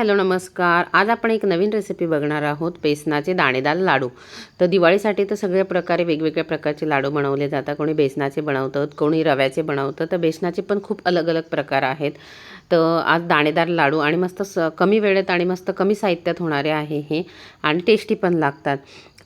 Hello नमस्कार. आज आपण एक नवीन रेसिपी बघणार आहोत बेसनाचे दाणेदार लाडू. तर दिवाळीसाठी तर सगळ्या प्रकारे वेगवेगळ्या प्रकारचे लाडू बनवले जातात. कोणी बेसनाचे बनवतात कोणी रव्याचे बनवतं तर बेसनाचे पण खूप अलग अलग प्रकार आहेत. तर आज दाणेदार लाडू आणि मस्त स कमी वेळेत आणि मस्त कमी साहित्यात होणारे आहे हे. आणि टेस्टी पण लागतात.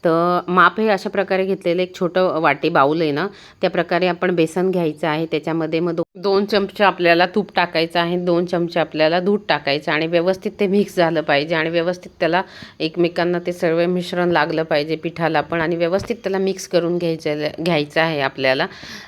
तर माप हे अशा प्रकारे घेतलेलं एक छोटं वाटी बाऊल आहे ना त्या प्रकारे आपण बेसन घ्यायचं आहे. त्याच्यामध्ये मग दोन चमचे आपल्याला तूप टाकायचं आहे. दोन चमचे आपल्याला दूध टाकायचं आणि व्यवस्थित ते ते मिक्स झालं पाहिजे आणि व्यवस्थित त्याला एकमेकांना ते सर्व मिश्रण लागलं पाहिजे पिठाला पण आणि व्यवस्थित त्याला मिक्स करून घ्यायचं घ्यायचं आहे आपल्याला.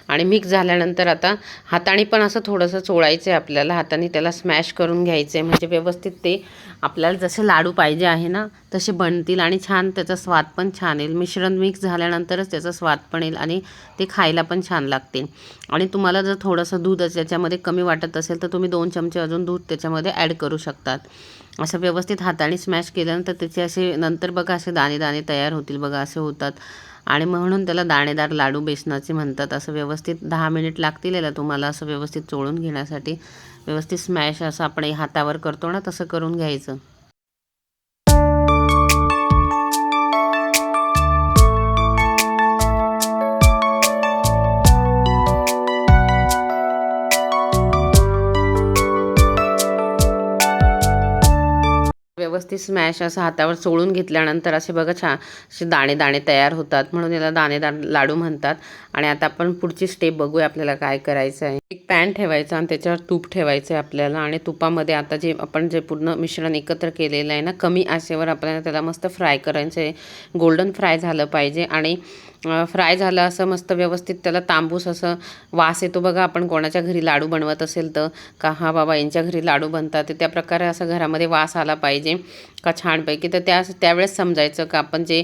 आणि मिक्स झाल्यानंतर आता हाताने पण असं थोडंसं चोळायचं आहे आपल्याला. हाताने त्याला स्मॅश करून घ्यायचं आहे म्हणजे व्यवस्थित ते आपल्याला जसे लाडू पाहिजे आहे ना तसे बनतील आणि छान त्याचा स्वाद पण छान येईल. मिश्रण मिक्स झाल्यानंतरच त्याचा स्वाद पण येईल आणि ते खायला पण छान लागते आणि तुम्हाला जर थोडंसं दूध त्याच्यामध्ये कमी वाटत असेल तर तुम्ही दोन चमचे अजून दूध त्याच्यामध्ये ॲड करू शकतात. असं व्यवस्थित हाताने स्मॅश केल्यानंतर त्याचे असे नंतर बघा असे दाणे दाणे तयार होतील बघा असे होतात. आणि म्हणून त्याला दाणेदार लाडू बेसनाचे म्हणतात. असं व्यवस्थित दहा मिनिट लागतील याला तुम्हाला असं व्यवस्थित चोळून घेण्यासाठी. व्यवस्थित स्मॅश असं आपण हातावर करतो ना तसं करून घ्यायचं. व्यवस्थित स्मॅश असं हातावर चोळून घेतल्यानंतर असे बघा छान असे दाणे दाणे तयार होतात. म्हणून याला दाणेदार लाडू म्हणतात. आणि आता आपण पुढची स्टेप बघूया आपल्याला काय करायचं आहे एक पॅन ठेवायचं आणि त्याच्यावर तूप ठेवायचं आहे आपल्याला. आणि तुपामध्ये आता जे आपण जे पूर्ण मिश्रण एकत्र केलेलं आहे ना कमी आशेवर आपल्याला त्याला मस्त फ्राय करायचं आहे गोल्डन फ्राय झालं पाहिजे. आणि फ्राय झालं असं मस्त व्यवस्थित त्याला तांबूस असं वास येतो बघा. आपण कोणाच्या घरी लाडू बनवत असेल तर का हा बाबा यांच्या घरी लाडू बनतात. त्या प्रकारे असं घरामध्ये वास आला पाहिजे. का छानपैकी. तर त्या त्यावेळेस समजायचं का आपण जे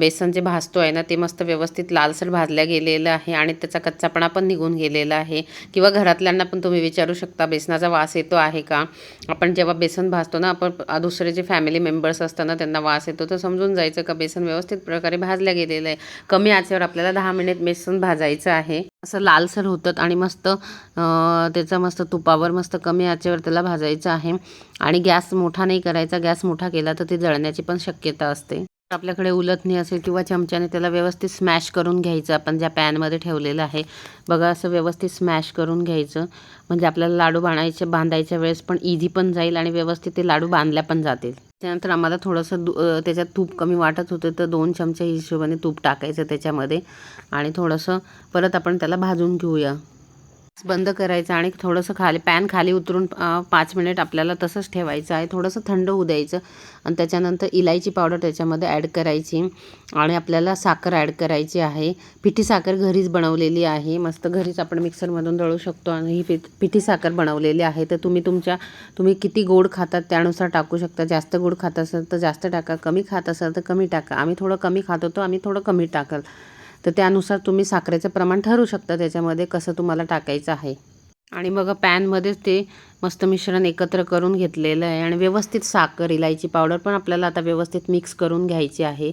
बेसन जे भाजतो आहे ना ते मस्त व्यवस्थित लालसर भाजल्या गेलेलं आहे आणि त्याचा कच्चापणा पण निघून गेलेला आहे. किंवा घरातल्यांना पण तुम्ही विचारू शकता बेसनाचा वास येतो आहे का? आपण जेव्हा बेसन भाजतो ना आपण दुसरे जे फॅमिली मेंबर्स असतात त्यांना वास येतो. तर समजून जायचं का बेसन व्यवस्थित प्रकारे भाजल्या गेलेलं आहे. कमी आचेवर आपल्याला दहा मिनिट बेसन भाजायचं आहे. असं लालसर होतात आणि मस्त त्याचा मस्त तुपावर मस्त कमी आचेवर त्याला भाजायचं आहे. आणि गॅस मोठा नाही करायचा गॅस मोठा केला तर ते जळण्याची पण शक्यता असते. आपल्याकडे उलथणी असेल किंवा चमच्याने त्याला व्यवस्थित स्मॅश करून घ्यायचं. आपण ज्या पॅनमध्ये ठेवलेलं आहे बघा असं व्यवस्थित स्मॅश करून घ्यायचं. म्हणजे आपल्याला लाडू बांधायचे बांधायच्या वेळेस पण इझी पण जाईल आणि व्यवस्थित ते लाडू बांधल्या पण जातील. त्यानंतर आम्हाला थोडंसं दू त्याच्यात तूप कमी वाटत होतं तर दोन चमच्या हिशोबाने तूप टाकायचं त्याच्यामध्ये. आणि थोडंसं परत आपण त्याला भाजून घेऊया. बंद करायचं आणि थोडंसं खाली पॅन खाली उतरून पाच मिनिट आपल्याला तसंच ठेवायचं आहे. थोडंसं थंड होऊ द्यायचं आणि त्याच्यानंतर इलायची पावडर त्याच्यामध्ये ॲड करायची आणि आपल्याला साखर ॲड करायची आहे. पिठी साखर घरीच बनवलेली आहे. मस्त घरीच आपण मिक्सरमधून दळू शकतो आणि ही पिठ पिठी साखर बनवलेली आहे. तर तुम्ही तुमच्या तुम्ही किती गोड खातात त्यानुसार टाकू शकता. जास्त गोड खात असाल तर जास्त टाका. कमी खात असाल तर कमी टाका. आम्ही थोडं कमी खात होतो. आम्ही थोडं कमी टाकाल. तर त्यानुसार तुम्ही साखरेचं प्रमाण ठरवू शकता त्याच्यामध्ये कसं तुम्हाला टाकायचं आहे. आणि मग पॅनमध्येच ते मस्त मिश्रण एकत्र करून घेतलेलं आहे. आणि व्यवस्थित साखर इलायची पावडर पण आपल्याला आता व्यवस्थित मिक्स करून घ्यायची आहे.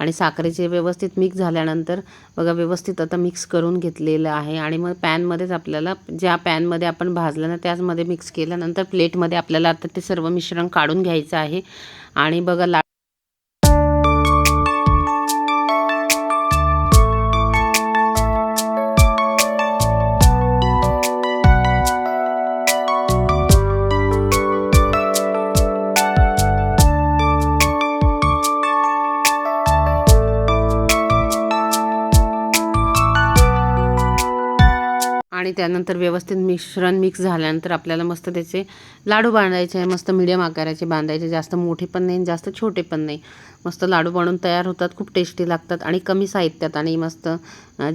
आणि साखरेचे व्यवस्थित मिक्स झाल्यानंतर बघा व्यवस्थित आता मिक्स करून घेतलेलं आहे. आणि मग पॅनमध्येच आपल्याला ज्या पॅनमध्ये आपण भाजलं ना त्याचमध्ये मिक्स केल्यानंतर प्लेटमध्ये आपल्याला आता ते सर्व मिश्रण काढून घ्यायचं आहे. आणि बघा ला आणि त्यानंतर व्यवस्थित मिश्रण मिक्स झाल्यानंतर आपल्याला मस्त त्याचे लाडू बांधायचे आहे. मस्त मिडियम आकाराचे बांधायचे. जास्त मोठे पण नाही जास्त छोटे पण नाही. मस्त लाडू बनवून तयार होतात खूप टेस्टी लागतात आणि कमी साहित्यात आणि मस्त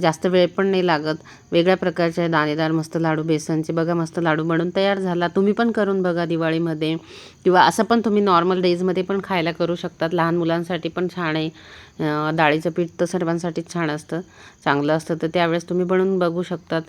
जास्त वेळ पण नाही लागत. वेगळ्या प्रकारचे दाणेदार मस्त लाडू बेसनचे. बघा मस्त लाडू बनवून तयार झाला. तुम्ही पण करून बघा दिवाळीमध्ये. किंवा असं पण तुम्ही नॉर्मल डेजमध्ये पण खायला करू शकतात. लहान मुलांसाठी पण छान आहे. डाळीचं पीठ तर सर्वांसाठीच छान असतं. चांगलं असतं तर त्यावेळेस तुम्ही बनवून बघू शकतात.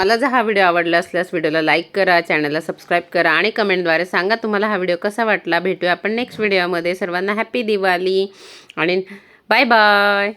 तुम्हाला जर हा व्हिडिओ आवडला असल्यास व्हिडिओला लाईक करा चॅनलला सबस्क्राईब करा आणि कमेंटद्वारे सांगा तुम्हाला हा व्हिडिओ कसा वाटला. भेटूया आपण नेक्स्ट व्हिडिओमध्ये. सर्वांना हॅपी दिवाळी आणि बाय बाय.